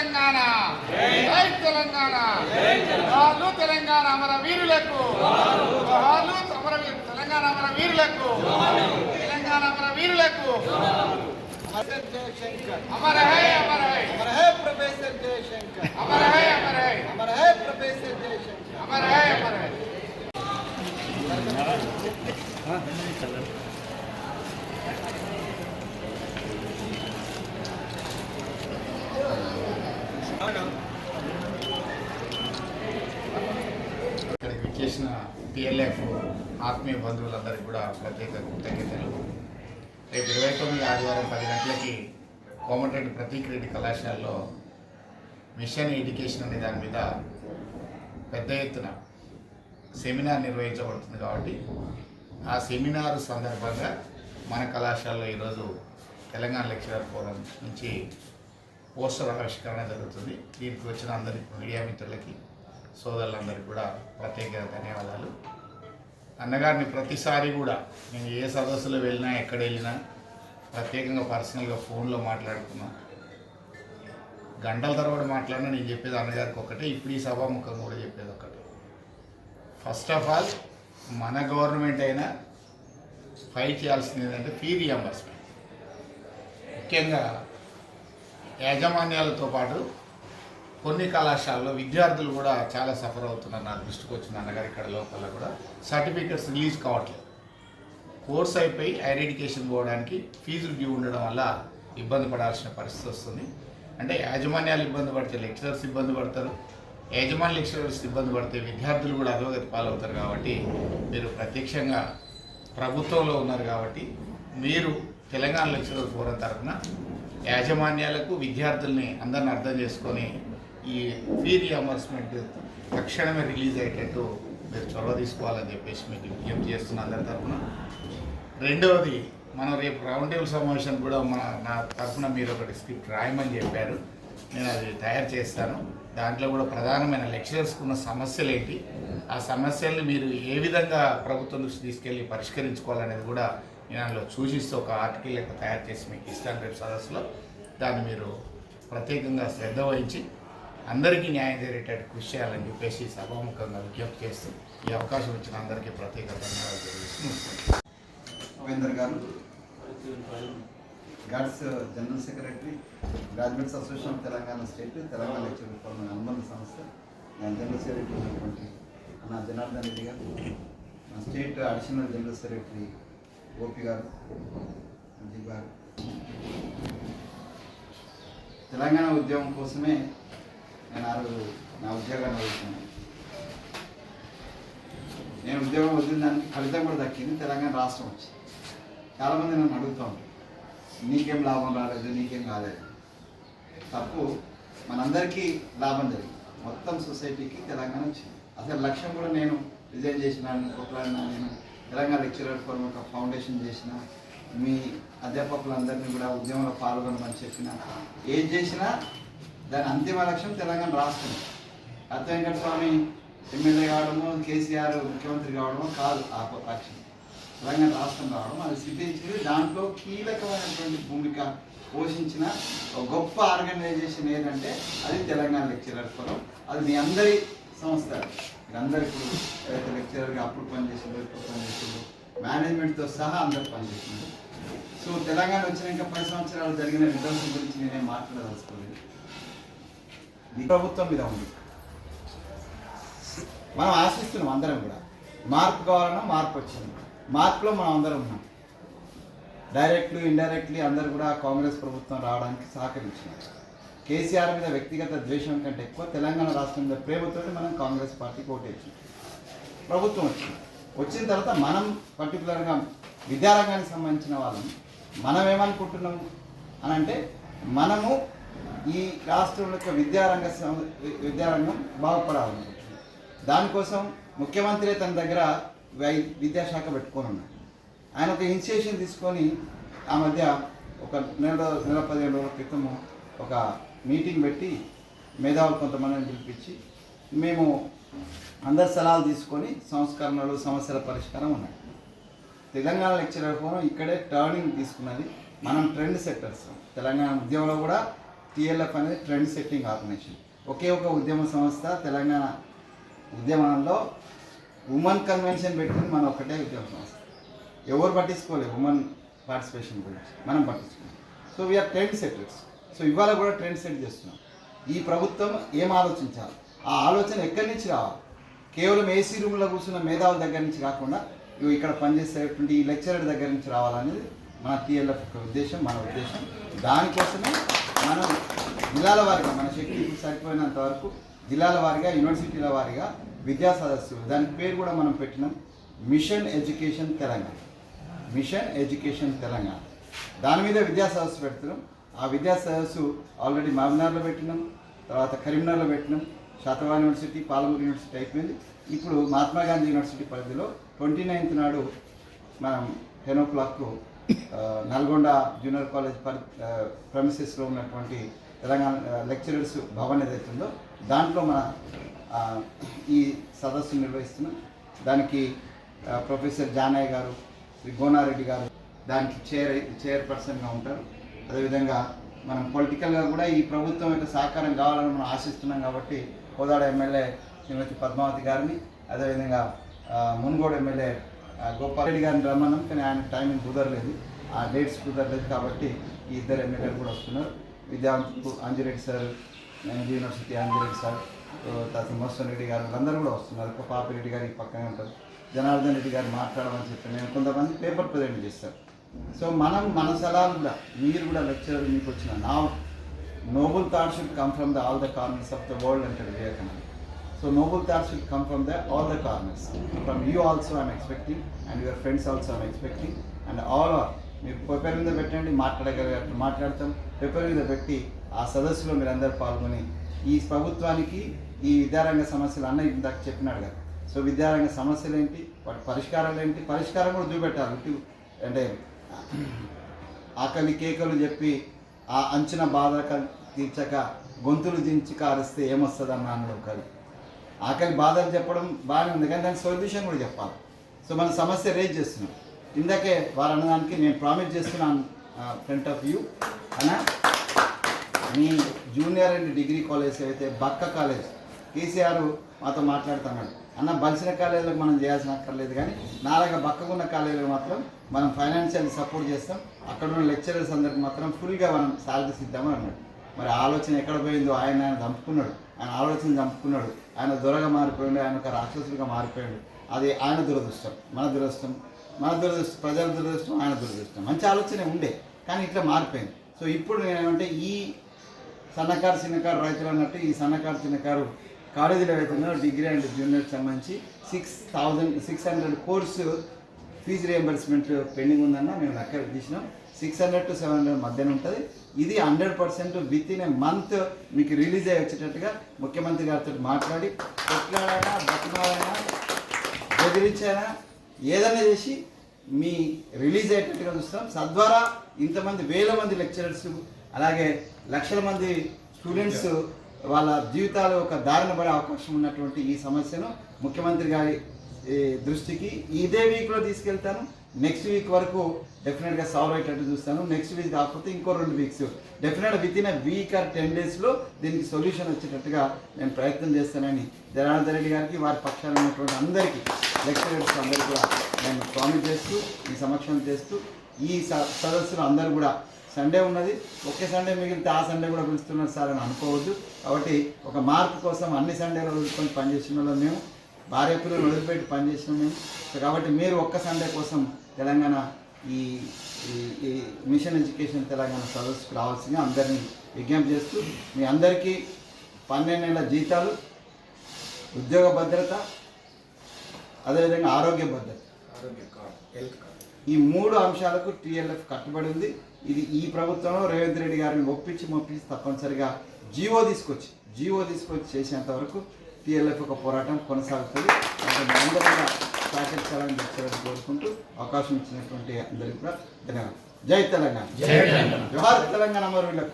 తెలంగాణ. జై తెలంగాణ. వాళ్ళు తెలంగాణ అమర వీరులకు. వాళ్ళు అమర తెలంగాణ అమర వీరులకు. తెలంగాణ అమర వీరులకు. అమర హై అమర హై. అమర హై ప్రొఫెసర్ జయశంకర్ అమర హై. అమర హై అమర హై. ప్రొఫెసర్ జయశంకర్ అమర హై అమర హై పిఎల్ఎఫ్ ఆత్మీయ బంధువులందరికీ కూడా ప్రత్యేక కృతజ్ఞతలు. రేపు ఇరవై తొమ్మిది ఆదివారం పది గంటలకి కోమటిరెడ్డి ప్రతీక్ రెడ్డి కళాశాలలో మిషన్ ఎడ్యుకేషన్ అనే దాని మీద పెద్ద ఎత్తున సెమినార్ నిర్వహించబడుతుంది కాబట్టి ఆ సెమినార్ సందర్భంగా మన కళాశాలలో ఈరోజు తెలంగాణ లెక్చరర్ ఫోరం నుంచి పోస్టర్ ఆవిష్కరణ జరుగుతుంది. దీనికి వచ్చిన అందరి మీడియా మిత్రులకి సోదరులందరికీ కూడా ప్రత్యేక ధన్యవాదాలు. అన్నగారిని ప్రతిసారి కూడా నేను ఏ సదస్సులో వెళ్ళినా ఎక్కడ వెళ్ళినా ప్రత్యేకంగా పర్సనల్గా ఫోన్లో మాట్లాడుకున్నా. గంటల తరబడి మాట్లాడినా నేను చెప్పేది అన్నగారికి ఒకటే ఇప్పుడు ఈ సభాముఖం కూడా చెప్పేది ఒకటే ఫస్ట్ ఆఫ్ ఆల్ మన గవర్నమెంట్ అయినా ఫైట్ చేయాల్సింది ఏంటంటే ఫీ రియంబర్స్మెంట్ ముఖ్యంగా యాజమాన్యాలతో పాటు కొన్ని కళాశాలలో విద్యార్థులు కూడా చాలా సఫర్ అవుతున్నారు నా దృష్టికి వచ్చిన అన్నగారు ఇక్కడ లోపల కూడా. సర్టిఫికెట్స్ రిలీజ్ కావట్లేదు. కోర్స్ అయిపోయి హైర్ ఎడ్యుకేషన్ పోవడానికి ఫీజులు డ్యూ ఉండడం వల్ల ఇబ్బంది పడాల్సిన పరిస్థితి వస్తుంది. అంటే యాజమాన్యాలు ఇబ్బంది పడితే లెక్చరర్స్ ఇబ్బంది పడతారు. యాజమాన్య లెక్చరర్స్ ఇబ్బంది పడితే విద్యార్థులు కూడా అధోగతి పాలవుతారు కాబట్టి మీరు ప్రత్యక్షంగా ప్రభుత్వంలో ఉన్నారు కాబట్టి మీరు తెలంగాణ లెక్చరర్ ఫోరం తరఫున యాజమాన్యాలకు విద్యార్థుల్ని అందరిని అర్థం చేసుకొని ఈ ఫీ రియంబర్స్మెంట్ తక్షణమే రిలీజ్ అయ్యేటట్టు మీరు చొరవ తీసుకోవాలని చెప్పేసి మీకు విజ్ఞప్తి చేస్తున్న అందరి తరఫున. రెండవది మనం రేపు రౌండ్ టేబుల్ సమావేశం కూడా మన నా తరఫున మీరు ఒకటి స్క్రిప్ట్ రాయమని చెప్పారు. నేను అది తయారు చేస్తాను. దాంట్లో కూడా ప్రధానమైన లెక్చరర్స్కి ఉన్న సమస్యలు ఏంటి? ఆ సమస్యల్ని మీరు ఏ విధంగా ప్రభుత్వం దృష్టి తీసుకెళ్ళి పరిష్కరించుకోవాలనేది కూడా నేను అందులో సూచిస్తూ ఒక ఆర్టికల్ లెక్క తయారు చేసి మీకు ఇస్తాను రేపు సదస్సులో. దాన్ని మీరు ప్రత్యేకంగా శ్రద్ధ వహించి అందరికీ న్యాయం జరిగేటట్టు కృషి చేయాలని చెప్పేసి సభాముఖంగా విజ్ఞప్తి చేస్తూ ఈ అవకాశం ఇచ్చిన అందరికీ ప్రత్యేక ధన్యవాదాలు తెలియజేస్తూ రవీందర్ గారు God's general secretary graduates association of Telangana state Telangana lecture forum అనుబంధ సంస్థ నేను జనరల్ సెక్రటరీ ఉన్నటువంటి నా జనార్దన్ రెడ్డి గారు నా state additional general secretary Gopi గారు సంజీవ్ గారు. తెలంగాణ ఉద్యమం కోసమే నేను ఆ రోజు నా ఉద్యోగాన్ని వదులుకున్నాను నేను ఉద్యోగం వదిలిన దానికి ఫలితం కూడా దక్కింది తెలంగాణ రాష్ట్రం వచ్చింది. చాలామంది నన్ను అడుగుతూ ఉంటారు నీకేం లాభం రాలేదు నీకేం కాలేదు. తప్పు మనందరికీ లాభం జరిగింది. మొత్తం సొసైటీకి తెలంగాణ వచ్చింది. అసలు లక్ష్యం కూడా నేను రిజైన్ చేసిన కొట్లాడినా నేను తెలంగాణ లెక్చరర్ ఫోరం ఒక ఫౌండేషన్ చేసిన మీ అధ్యాపకులందరినీ కూడా ఉద్యమంలో పాల్గొనమని చెప్పిన ఏం చేసినా దాని అంతిమ లక్ష్యం తెలంగాణ రాష్ట్రం. అత్త వెంకట స్వామి ఎమ్మెల్యే కావడము కేసీఆర్ ముఖ్యమంత్రి కావడము కాదు ఆ లక్ష్యం. తెలంగాణ రాష్ట్రం రావడం అది సిద్ధించింది. దాంట్లో కీలకమైనటువంటి భూమిక పోషించిన ఒక గొప్ప ఆర్గనైజేషన్ ఏంటంటే అది తెలంగాణ లెక్చరర్ ఫోరం. అది మీ అందరి సంస్థ. మీరందరూ ఇప్పుడు ఏదైతే లెక్చరర్గా అప్పుడు పనిచేసిందో ఇప్పుడు పనిచేసిందో మేనేజ్మెంట్తో సహా అందరు పనిచేసింది సో తెలంగాణ వచ్చినాక పది సంవత్సరాలు జరిగిన రిజల్ట్స్ గురించి నేనే మాట్లాడదలుచుకోలేదు. ఈ ప్రభుత్వం మీద ఉంది. మనం ఆశిస్తున్నాం అందరం కూడా. మార్పు కావాలన్నా మార్పు వచ్చింది. మార్పులో మనం అందరం ఉన్నాం. డైరెక్ట్లీ ఇండైరెక్ట్లీ అందరూ కూడా కాంగ్రెస్ ప్రభుత్వం రావడానికి సహకరించినారు. కేసీఆర్ మీద వ్యక్తిగత ద్వేషం కంటే ఎక్కువ తెలంగాణ రాష్ట్రం మీద ప్రేమతో మనం కాంగ్రెస్ పార్టీకి ఓటేసాం ప్రభుత్వం వచ్చింది. వచ్చిన తర్వాత మనం పర్టికులర్గా విద్యారంగానికి సంబంధించిన వాళ్ళం. మనం ఏమనుకుంటున్నాం అని అంటే మనము ఈ రాష్ట్రంలో యొక్క విద్యారంగ సం- విద్యారంగం బాగుపడాలని దానికోసం ముఖ్యమంత్రి తన దగ్గర వై విద్యాశాఖ పెట్టుకొని ఉన్నాడు ఆయన ఒక ఇనిషియేషన్ తీసుకొని ఆ మధ్య ఒక నెల నెల పదిహేను రోజుల క్రితము ఒక మీటింగ్ పెట్టి మేధావులు కొంతమందిని పిలిపించి మేము అందరి సలహాలు తీసుకొని సంస్కరణలు సమస్యల పరిష్కారం ఉన్నాయి. తెలంగాణ లెక్చరర్ ఫోరం ఇక్కడే టర్నింగ్ తీసుకున్నది మనం ట్రెండ్ సెక్టర్స్ తెలంగాణ ఉద్యమంలో కూడా టిఎల్ఎఫ్ అనేది ట్రెండ్ సెట్టింగ్ ఆర్గనైజేషన్. ఒకే ఒక ఉద్యమ సంస్థ తెలంగాణ ఉద్యమంలో ఉమెన్ కన్వెన్షన్ పెట్టింది మన ఒకటే ఉద్యమ సంస్థ. ఎవరు పట్టించుకోలేదు ఉమెన్ పార్టిసిపేషన్ గురించి. మనం పట్టించుకోలేదు so we are trend setters so ఇవాళ కూడా ట్రెండ్ సెట్ చేస్తున్నాం. ఈ ప్రభుత్వం ఏం ఆలోచించాలి? ఆ ఆలోచన ఎక్కడి నుంచి రావాలి? కేవలం ఏసీ రూమ్లో కూర్చున్న మేధావుల దగ్గర నుంచి కాకుండా ఇవి ఇక్కడ పనిచేసేటువంటి ఈ లెక్చరర్ దగ్గర నుంచి రావాలనేది మన టీఎల్ఎఫ్ యొక్క ఉద్దేశం మన ఉద్దేశం. దానికోసమే మనం జిల్లాల వారిగా మన శక్తి సరిపోయినంత వరకు జిల్లాల వారిగా యూనివర్సిటీల వారిగా విద్యా సదస్సులు. దానికి పేరు కూడా మనం పెట్టినాం mission education Telangana. Mission education Telangana. దాని మీద విద్యా సదస్సు పెడుతున్నాం. ఆ విద్యా సదస్సు ఆల్రెడీ మామినార్లో పెట్టినాం. తర్వాత కరీంనగర్లో పెట్టినాం. శాతవా యూనివర్సిటీ పాలమూరు యూనివర్సిటీ అయిపోయింది. ఇప్పుడు మహాత్మా గాంధీ యూనివర్సిటీ పరిధిలో ట్వంటీ నైన్త్ నాడు మనం ten o'clock Nalgonda junior college పరి ప్రమిసెస్లో ఉన్నటువంటి తెలంగాణ లెక్చరర్స్ భవన్ ఏదైతుందో దాంట్లో మన ఈ సదస్సు నిర్వహిస్తున్నాం. దానికి ప్రొఫెసర్ జానయ్య గారు శ్రీ గోనారెడ్డి గారు దానికి చైర్ చైర్పర్సన్గా ఉంటారు. అదేవిధంగా మనం పొలిటికల్గా కూడా ఈ ప్రభుత్వం యొక్క సహకారం కావాలని మనం ఆశిస్తున్నాం కాబట్టి కోదాడ ఎమ్మెల్యే శ్రీమతి పద్మావతి గారిని అదేవిధంగా మున్గోడు ఎమ్మెల్యే ఆ, గోపాల్ రెడ్డి గారిని రమ్మన్నాం కానీ ఆయన టైమింగ్ కుదరలేదు. ఆ డేట్స్ కుదరలేదు కాబట్టి ఈ ఇద్దరు ఎమ్మెల్యేలు కూడా వస్తున్నారు. విద్యావంతులు Anjireddy sir university Anjireddy sir తర్వాత మోసన్ రెడ్డి గారు వీళ్ళందరూ కూడా వస్తున్నారు. ఒక పాపిరెడ్డి గారు ఈ పక్కనే ఉంటారు. జనార్దన్ రెడ్డి గారు మాట్లాడమని చెప్పి నేను కొంతమంది పేపర్ ప్రజెంట్ చేస్తారు సో మనం మన సలహాలు కూడా మీరు కూడా లెక్చరర్ మీకు వచ్చిన నా noble thought should come from the all the corners of the world అంటాడు Vivekananda. So noble thoughts should come from the all the corners. From you also I'm expecting, and your friends also I'm expecting, and all are. మీరు paper మీద పెట్టండి మాట్లాడగలిగినట్టు మాట్లాడతాం. Paper మీద పెట్టి ఆ సదస్సులో మీరందరూ పాల్గొని ఈ ప్రభుత్వానికి ఈ విద్యారంగ సమస్యలు అన్న ఇందాక చెప్పినాడు కదా. సో విద్యారంగ సమస్యలు ఏంటి? వాటి పరిష్కారాలు ఏంటి? పరిష్కారం కూడా చూపెట్టాలి ఇటు అంటే ఆకలి కేకలు చెప్పి ఆ అంచున బాధ తీర్చక గొంతులు దించి కారిస్తే ఏమొస్తుంది అన్న అన్నాడు ఆకలి బాధలు చెప్పడం బాగానే ఉంది. కానీ దానికి సొల్యూషన్ కూడా చెప్పాలి. సో మన సమస్య రేజ్ చేస్తున్నాం. ఇందాకే వారు అన్నదానికి నేను ప్రామిస్ చేస్తున్నాను ఫ్రంట్ ఆఫ్ యూ అనా మీ జూనియర్ అండ్ డిగ్రీ కాలేజ్ అయితే బక్క కాలేజ్ కేసీఆర్ మాతో మాట్లాడుతున్నాడు. అన్న బలిసిన కాలేజీలకు మనం చేయాల్సిన అక్కర్లేదు కానీ నాలాగా బక్కకున్న కాలేజీలకు మాత్రం మనం ఫైనాన్షియల్ సపోర్ట్ చేస్తాం. అక్కడ ఉన్న లెక్చరర్స్ అందరికి మాత్రం ఫుల్గా మనం సాలరీస్ ఇద్దామని అన్నాడు. మరి ఆలోచన ఎక్కడ పోయిందో ఆయన ఆయన చంపుకున్నాడు. ఆయన ఆలోచన చంపుకున్నాడు. ఆయన దొరగా మారిపోయాడు ఆయన ఒక రాక్షసుడిగా మారిపోయాడు. అది ఆయన దురదృష్టం. మన దురదృష్టం. మన దురదృష్టం ప్రజల దురదృష్టం ఆయన దురదృష్టం. మంచి ఆలోచనే ఉండే కానీ ఇట్లా మారిపోయింది. సో ఇప్పుడు నేనేమంటే ఈ సన్నకారు చిన్నకారు రైతులు అన్నట్టు ఈ సన్నకారు చిన్నకారు కాలేజీలో అవుతున్నారు డిగ్రీ అండ్ జూనియర్ సంబంధించి six thousand six hundred course fee reimbursement pending ఉందన్న మేము అక్కడ తీసినాం. Six hundred to seven hundred మధ్యన ఉంటుంది. ఇది hundred percent within a month మీకు రిలీజ్ అయ్యి వచ్చేటట్టుగా ముఖ్యమంత్రి గారితో మాట్లాడి కొట్లాడైనా బతిమాలైనా బెదిరించైనా ఏదైనా చేసి మీ రిలీజ్ అయ్యేటట్టుగా చూస్తాం. తద్వారా ఇంతమంది వేల మంది లెక్చరర్స్ అలాగే లక్షల మంది స్టూడెంట్స్ వాళ్ళ జీవితాలు ఒక దారిన పడే అవకాశం ఉన్నటువంటి ఈ సమస్యను ముఖ్యమంత్రి గారి దృష్టికి ఇదే వీక్లో తీసుకెళ్తాను. నెక్స్ట్ వీక్ వరకు డెఫినెట్గా సాల్వ్ అయ్యేటట్టు చూస్తాను. నెక్స్ట్ వీక్ కాకపోతే ఇంకో రెండు weeks definite within week or ten డేస్లో దీనికి సొల్యూషన్ వచ్చేటట్టుగా నేను ప్రయత్నం చేస్తానని జనార్దన్ రెడ్డి గారికి వారి పక్షాన ఉన్నటువంటి అందరికీ లెక్చరర్స్ అందరికీ కూడా నేను ప్రామిస్ చేస్తూ ఈ సమక్షం చేస్తూ ఈ స- సదస్సులో అందరూ కూడా సండే ఉన్నది. ఒకే సండే మిగిలితే ఆ సండే కూడా పిలుస్తున్నారు సార్ అని అనుకోవద్దు. కాబట్టి ఒక మార్క్ కోసం అన్ని సండేలు వదులుకొని పనిచేసిన వాళ్ళు మేము. భార్య పిల్లలు వదిలిపెట్టి పనిచేసినాం మేము సో కాబట్టి మీరు ఒక్క సండే కోసం తెలంగాణ ఈ మిషన్ ఎడ్యుకేషన్ తెలంగాణ సదస్సుకు రావాల్సిందిగా అందరినీ విజ్ఞప్తి చేస్తూ మీ అందరికీ పన్నెండు నెలల జీతాలు ఉద్యోగ భద్రత అదేవిధంగా ఆరోగ్య భద్రత. ఆరోగ్య కార్డు హెల్త్ కార్డు. ఈ మూడు అంశాలకు టీఎల్ఎఫ్ కట్టుబడి ఉంది. ఇది ఈ ప్రభుత్వంలో రేవంత్ రెడ్డి గారిని ఒప్పించి మొప్పించి తప్పనిసరిగా జీవో తీసుకొచ్చి జీవో తీసుకొచ్చి చేసేంత వరకు టీఎల్ఎఫ్ ఒక పోరాటం కొనసాగుతుంది. అందరూ కూడా సహకరించాలని చెప్పాలని కోరుకుంటూ అవకాశం ఇచ్చినటువంటి అందరికీ కూడా ధన్యవాదాలు. జై తెలంగాణ. జై తెలంగాణ. జోహార్ తెలంగాణ అమరులకు